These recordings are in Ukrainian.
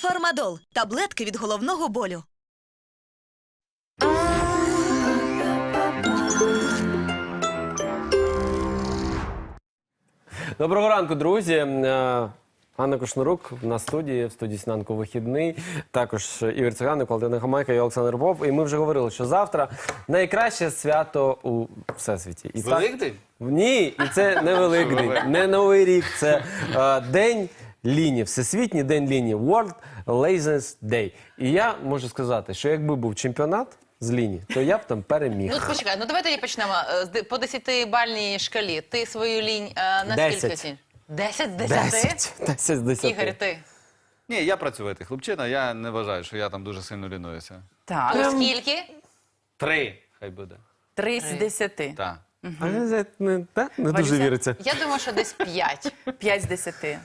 Фармадол таблетки від головного болю. Доброго ранку, друзі. Е, Анна Кошнурук на студії, в студії Сінанко вихідний. Також Ігор Циганик, Валентина Хамайка і Олександр Боб. І ми вже говорили, що завтра найкраще свято у всесвіті. І так- Великдень? Ні, і це не Великдень, не Новий рік. Це е, День лінії, Всесвітній день лінії, World Laziness Day. І я можу сказати, що якби був чемпіонат з лінії, то я б там переміг. Ну, почекай, ну давайте я почнемо е, з де- по 10-бальній шкалі. Ти свою лінь е, на скільки Десять. оцінюєш? 10 з 10? 10, 10 з 10. Ігор, ти? Ні, я працювати хлопчина, я не вважаю, що я там дуже сильно лінуюся. Так, Ну, скільки? Три, хай буде. три з десяти. Так. А це не, та, не дуже віриться. Я думаю, що десь 5. П'ять з десяти.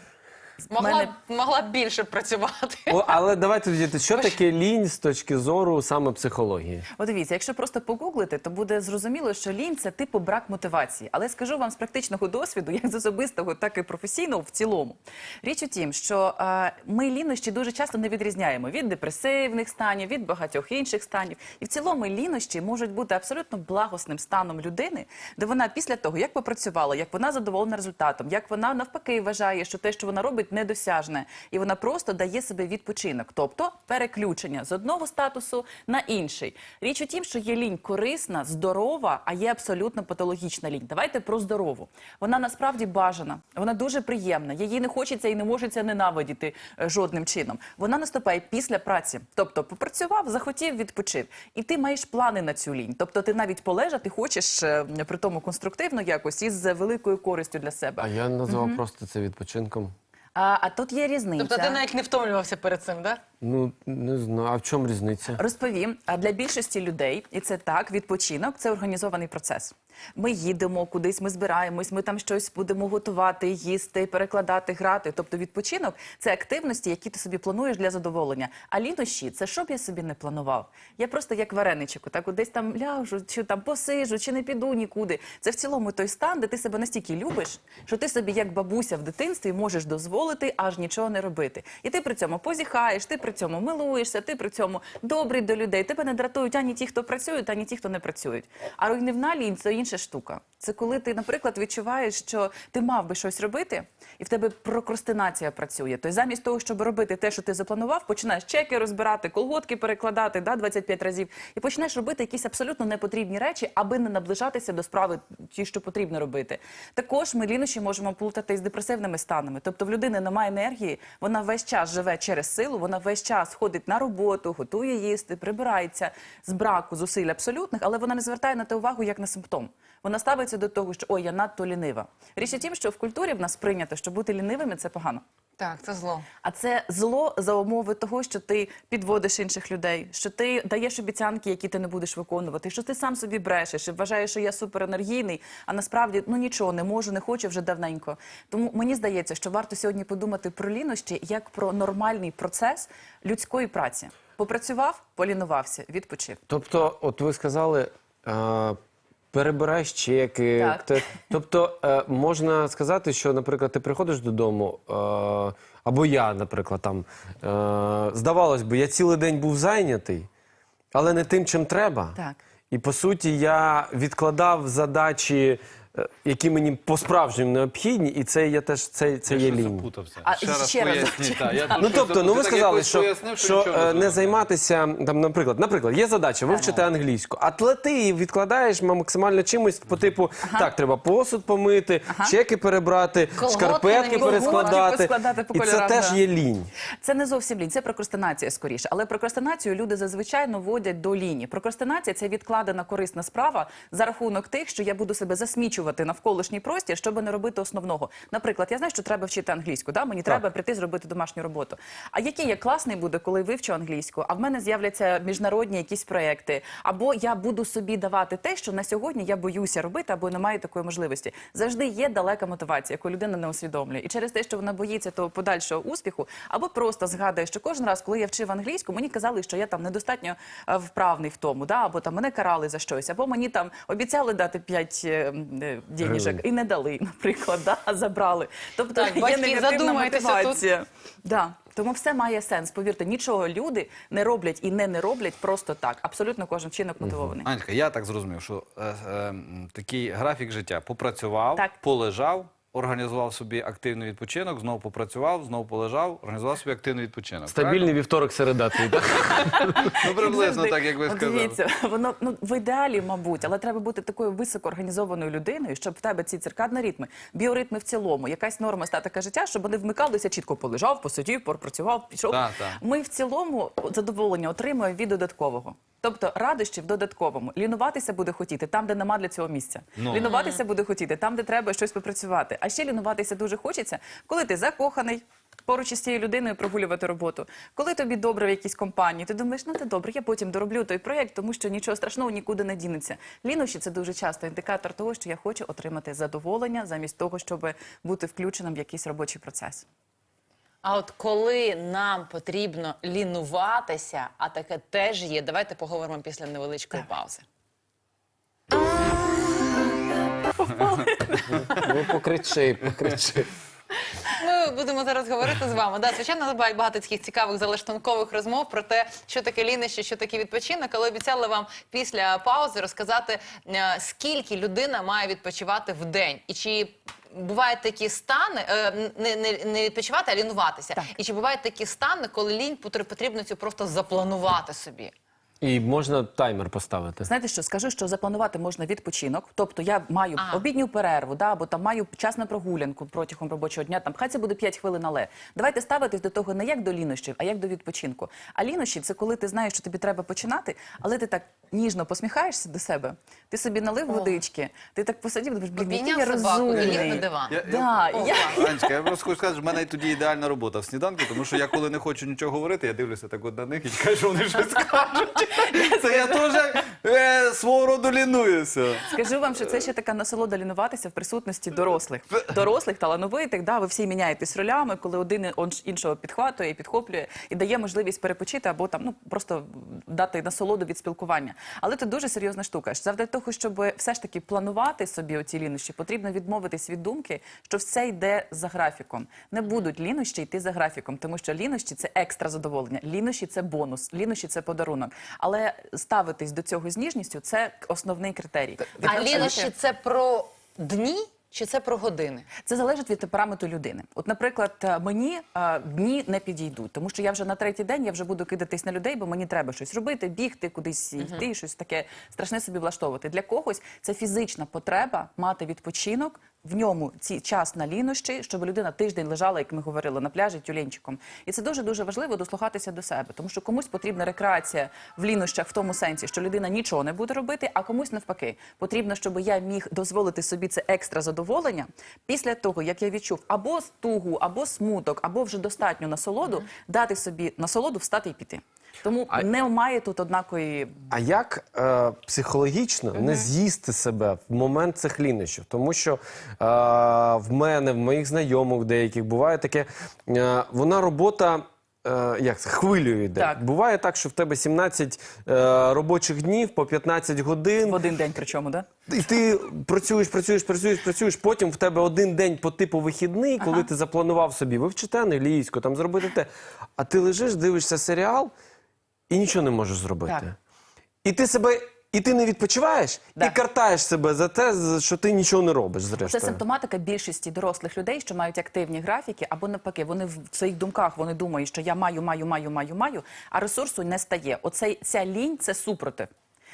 Могла, Мене- б- могла б більше працювати. О, але давайте тоді, що таке лінь з точки зору саме психології? От дивіться, якщо просто погуглити, то буде зрозуміло, що лінь це типу брак мотивації. Але скажу вам з практичного досвіду, як з особистого, так і професійного в цілому. Річ у тім, що е, ми лінощі дуже часто не відрізняємо від депресивних станів, від багатьох інших станів. І в цілому лінощі можуть бути абсолютно благосним станом людини, де вона після того, як попрацювала, як вона задоволена результатом, як вона навпаки вважає, що те, що вона робить, недосяжне, і вона просто дає себе відпочинок, тобто переключення з одного статусу на інший. Річ у тім, що є лінь корисна, здорова, а є абсолютно патологічна лінь. Давайте про здорову. Вона насправді бажана, вона дуже приємна. Її не хочеться і не можеться ненавидіти е, жодним чином. Вона наступає після праці, тобто попрацював, захотів, відпочив. І ти маєш плани на цю лінь. Тобто ти навіть полежати хочеш е, при тому конструктивно якось із великою користю для себе. А я назвав просто це відпочинком. А, а тут є різниця. Тобто ти навіть не втомлювався перед цим, так? Ну, не знаю, а в чому різниця? Розповім, а для більшості людей, і це так, відпочинок це організований процес. Ми їдемо кудись, ми збираємось, ми там щось будемо готувати, їсти, перекладати, грати. Тобто відпочинок це активності, які ти собі плануєш для задоволення. А лінощі це що б я собі не планував. Я просто як вареничок, так десь там ляжу, чи там посижу, чи не піду нікуди. Це в цілому той стан, де ти себе настільки любиш, що ти собі, як бабуся в дитинстві, можеш дозволити аж нічого не робити. І ти при цьому позіхаєш, ти при цьому милуєшся, ти при цьому добрий до людей. Тебе не дратують ані ті, хто працюють, ані ті, хто не працюють. А руйнівна лінь це інша штука. Це коли ти, наприклад, відчуваєш, що ти мав би щось робити, і в тебе прокрастинація працює. Тобто замість того, щоб робити те, що ти запланував, починаєш чеки розбирати, колготки перекладати да, 25 разів, і починаєш робити якісь абсолютно непотрібні речі, аби не наближатися до справи, ті, що потрібно робити. Також ми лінощі можемо плутати з депресивними станами. Тобто в людини немає енергії, вона весь час живе через силу, вона весь час ходить на роботу, готує їсти, прибирається з браку зусиль абсолютних, але вона не звертає на те увагу як на симптом. Вона ставиться до того, що ой, я надто лінива. Річ у тім, що в культурі в нас прийнято, що бути лінивими це погано. Так, це зло. А це зло за умови того, що ти підводиш інших людей, що ти даєш обіцянки, які ти не будеш виконувати, що ти сам собі брешеш і вважаєш, що я суперенергійний, а насправді ну нічого не можу, не хочу вже давненько. Тому мені здається, що варто сьогодні подумати про лінощі як про нормальний процес людської праці. Попрацював, полінувався, відпочив. Тобто, от ви сказали, е, перебираєш чеки. Так. Те- Тобто, е, можна сказати, що, наприклад, ти приходиш додому, е, або я, наприклад, там е, здавалось би, я цілий день був зайнятий, але не тим, чим треба. Так. І по суті, я відкладав задачі, які мені по-справжньому необхідні, і це є теж це, це є Я лінь. запутався. А, ще раз ще раз поясніть. так, я Ну тобто, ну ви запутався. Так сказали, якось що, пояснив, що нічого е, не зрозумів. займатися там, наприклад, наприклад, є задача вивчити англійську, а tle ти її відкладаєш максимально чимось по типу так, треба посуд помити, чеки перебрати, Колготки шкарпетки на перескладати. поскладати по І це кольорам, теж да. є лінь. Це не зовсім лінь, це прокрастинація скоріше. Але прокрастинацію люди зазвичай наводять до лінії. Прокрастинація це відкладена корисна справа за рахунок тих, що я буду себе засмічувати навколишній простір, щоб не робити основного. Наприклад, я знаю, що треба вчити англійську. Да? Мені треба прийти зробити домашню роботу. А який я класний буде, коли вивчу англійську? А в мене з'являться міжнародні якісь проекти, або я буду собі давати те, що на сьогодні я боюся робити, або не маю такої можливості. Завжди є далека мотивація, яку людина не усвідомлює. І через те, що вона боїться того подальшого успіху, або просто згадує, що кожен раз, коли я вчив англійську, мені казали, що я там недостатньо е, вправний в тому, да? або там мене карали за щось, або мені там обіцяли дати 5 е, е, денежок і не дали, наприклад, да? а забрали. Тобто Так, є батьки, негативна задумайтеся тут. Да. Тому все має сенс. Повірте, нічого люди не роблять і не не роблять просто так. Абсолютно кожен вчинок мотивований. Анька, я так зрозумів, що е, е, такий графік життя попрацював, Так. полежав, організував собі активний відпочинок, знову попрацював, знову полежав, організував собі активний відпочинок. Стабільний вівторок середа твій, так? Ну, приблизно так, як ви От сказали. Дивіться, воно ну в ідеалі, мабуть, але треба бути такою високоорганізованою людиною, щоб в тебе ці циркадні ритми, біоритми в цілому, якась норма статика життя, щоб вони вмикалися чітко полежав, посидів, попрацював, пішов. Так, так. Ми в цілому задоволення отримуємо від додаткового. Тобто радощі в додатковому. Лінуватися буде хотіти там, де нема для цього місця. Ну. Лінуватися буде хотіти там, де треба щось попрацювати. А ще лінуватися дуже хочеться, коли ти закоханий. Поруч із цією людиною прогулювати роботу. Коли тобі добре в якійсь компанії, ти думаєш, ну це добре, я потім дороблю той проєкт, тому що нічого страшного нікуди не дінеться. Лінощі це дуже часто індикатор того, що я хочу отримати задоволення замість того, щоб бути включеним в якийсь робочий процес. А от коли нам потрібно лінуватися, а таке теж є, давайте поговоримо після невеличкої паузи. Ну, покричи, покричи. Будемо зараз говорити з вами. Да, звичайно, багато багато таких цікавих залаштункових розмов про те, що таке лінище, що таке відпочинок. Але обіцяли вам після паузи розказати, е, скільки людина має відпочивати в день, і чи бувають такі стани, е, не, не, не відпочивати, а лінуватися. Так. І чи бувають такі стани, коли лінь потр- потрібно цю просто запланувати собі? І можна таймер поставити. Знаєте що, скажу, що запланувати можна відпочинок. Тобто я маю Ага. обідню перерву, да, або там маю час на прогулянку протягом робочого дня. Там хай це буде 5 хвилин, але давайте ставитись до того не як до лінощів, а як до відпочинку. А лінощі це коли ти знаєш, що тобі треба починати, але ти так ніжно посміхаєшся до себе. Ти собі налив водички, ти так посидів, думаєш, блін, який я Обійняв собаку і ліг на розумний. диван. Я- Да, О, я... Анечка, я просто хочу сказати, що в мене тоді ідеальна робота в сніданку, тому що я коли не хочу нічого говорити, я дивлюся так от на них і чекаю, що вони щось скажуть. Це я теж е, свого роду лінуюся. Скажу вам, що це ще така насолода лінуватися в присутності дорослих. Дорослих, талановитих, да, ви всі міняєтесь ролями, коли один іншого підхватує і підхоплює і дає можливість перепочити або там ну просто дати насолоду від спілкування. Але це дуже серйозна штука. Завдяки того, щоб все ж таки планувати собі оці лінощі, потрібно відмовитись від думки, що все йде за графіком. Не будуть лінощі йти за графіком, тому що лінощі це екстра задоволення, лінощі це бонус, лінощі це подарунок. Але ставитись до цього з ніжністю це основний критерій. А лінощі це про дні чи це про години? Це залежить від темпераменту людини. От, наприклад, е, мені а, дні не підійдуть, тому що я вже на третій день я вже буду кидатись на людей, бо мені треба щось робити, бігти, кудись йти, щось таке страшне собі влаштовувати. Для когось це фізична потреба мати відпочинок. В ньому ці час на лінощі, щоб людина тиждень лежала, як ми говорили, на пляжі тюленчиком. І це дуже дуже важливо дослухатися до себе, тому що комусь потрібна рекреація в лінощах в тому сенсі, що людина нічого не буде робити, а комусь навпаки потрібно, щоб я міг дозволити собі це екстра задоволення після того, як я відчув або стугу, або смуток, або вже достатню насолоду, дати собі насолоду, встати і піти. Тому А- не має тут однакої А як е, психологічно не з'їсти себе в момент цих лінощів? Тому що е, в мене, в моїх знайомих деяких буває таке, е, вона робота. е, Як це хвилею йде? Так. Буває так, що в тебе 17 е, робочих днів по 15 годин. в один день, причому, да? І ти працюєш, працюєш, працюєш, працюєш. Потім в тебе один день по типу вихідний, коли ти запланував собі вивчити англійську, там зробити те. А ти лежиш, дивишся серіал і нічого не можеш зробити. Так. І ти себе. І ти не відпочиваєш, Да. і картаєш себе за те, що ти нічого не робиш. Це симптоматика більшості дорослих людей, що мають активні графіки, або навпаки, вони в своїх думках вони думають, що я маю, маю, маю, маю, маю, а ресурсу не стає. Оцей ця лінь це супротив.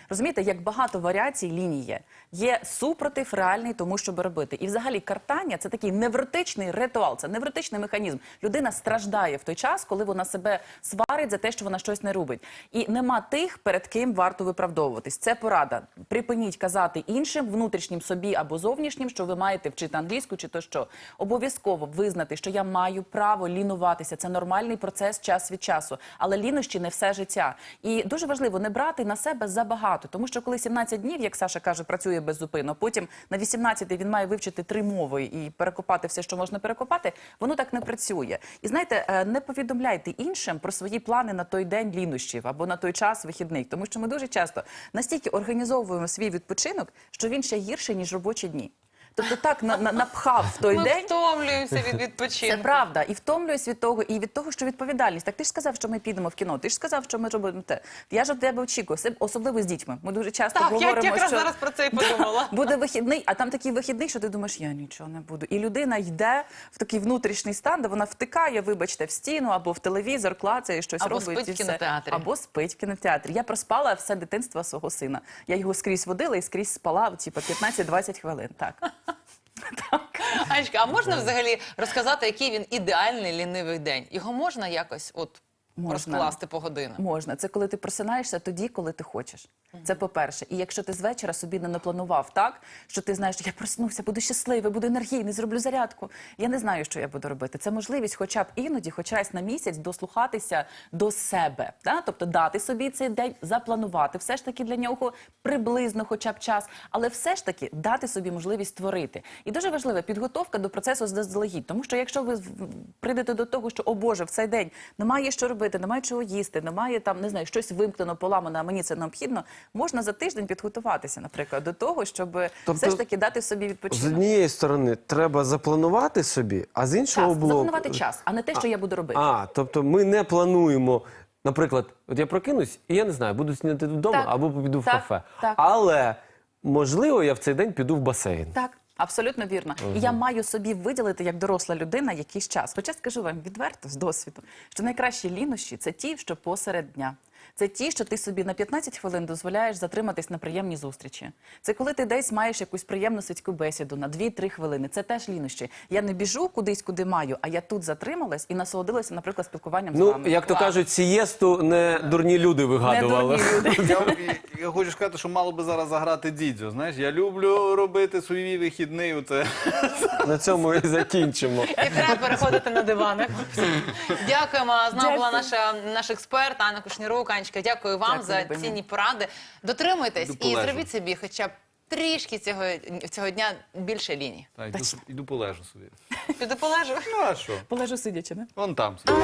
Розумієте, як багато варіацій ліній є. Є супротив реальний тому, щоб робити. І взагалі картання це такий невротичний ритуал, це невротичний механізм. Людина страждає в той час, коли вона себе сварить за те, що вона щось не робить. І нема тих, перед ким варто виправдовуватись. Це порада. Припиніть казати іншим, внутрішнім собі або зовнішнім, що ви маєте вчити англійську чи то що. Обов'язково визнати, що я маю право лінуватися. Це нормальний процес час від часу. Але лінощі не все життя. І дуже важливо не брати на себе забагато, тому що коли 17 днів, як Саша каже, працює беззупинно, потім на 18 він має вивчити три мови і перекопати все, що можна перекопати, воно так не працює. І знаєте, е, не повідомляйте іншим про свої плани на той день лінощів або на той час вихідних, тому що ми дуже часто настільки організовуємо свій відпочинок, що він ще гірший ніж робочі дні. Тобто так на, на, напхав в той Ми день. втомлюємося від відпочинку. Це правда, і втомлююсь від того, і від того, що відповідальність. Так ти ж сказав, що ми підемо в кіно. Ти ж сказав, що ми робимо те. Я ж від тебе очікую, особливо з дітьми. Ми дуже часто Так, я говоримо, якраз що зараз про це і подумала. буде вихідний, а там такий вихідний, що ти думаєш, я нічого не буду. І людина йде в такий внутрішній стан, де вона втикає, вибачте, в стіну або в телевізор, клацає щось Або робить. спить і в все. Або спить в кінотеатрі. Я проспала все дитинство свого сина. Я його скрізь водила і скрізь спала, типу, 15-20 хвилин. Так. Анечка, а можна взагалі розказати, який він ідеальний лінивий день? Його можна якось от Можна. розкласти по годинам? Можна. Це коли ти просинаєшся тоді, коли ти хочеш. Це по-перше. І якщо ти з вечора собі не напланував так, що ти знаєш, я проснувся, буду щасливий, буду енергійний, зроблю зарядку. Я не знаю, що я буду робити. Це можливість, хоча б іноді, хоч раз на місяць, дослухатися до себе. Да? Тобто дати собі цей день, запланувати, все ж таки для нього приблизно, хоча б час, але все ж таки дати собі можливість творити. І дуже важлива підготовка до процесу заздалегідь. Тому що якщо ви прийдете до того, що о Боже, в цей день немає що робити, немає чого їсти, немає там, не знаю, щось вимкнено, поламано, а мені це необхідно. Можна за тиждень підготуватися, наприклад, до того, щоб Тобто, все ж таки дати собі З однієї сторони треба запланувати собі, а з іншого блоку... запланувати час, а не те, що я буду робити. А, тобто ми не плануємо. Наприклад, от я прокинусь, і я не знаю, буду снідати вдома Так, або піду в так, кафе. так. Але можливо, я в цей день піду в басейн. Так, абсолютно вірно. І я маю собі виділити як доросла людина якийсь час. Хоча скажу вам відверто з досвіду, що найкращі лінощі це ті, що посеред дня. Це ті, що ти собі на 15 хвилин дозволяєш затриматись на приємні зустрічі. Це коли ти десь маєш якусь приємну світську бесіду на 2-3 хвилини. Це теж лінощі. Я не біжу кудись, куди маю, а я тут затрималась і насолодилася, наприклад, спілкуванням з Ну, як то кажуть, сієсту не дурні люди вигадували. дурні люди. Я, я хочу сказати, що мало би зараз заграти дідзю. Знаєш, я люблю робити свій вихідний. Оце. На цьому і закінчимо. І треба переходити на дивани. Дякуємо. З нами була наша наш експерт Анна Кушнірук. Анечка, дякую вам Дякую, за Любиня. цінні поради. Дотримуйтесь і зробіть собі хоча б трішки цього, цього дня більше ліній. Та, йду, йду полежу собі. Піду полежу. Ну а що? Полежу сидячи, не? Вон там. собі.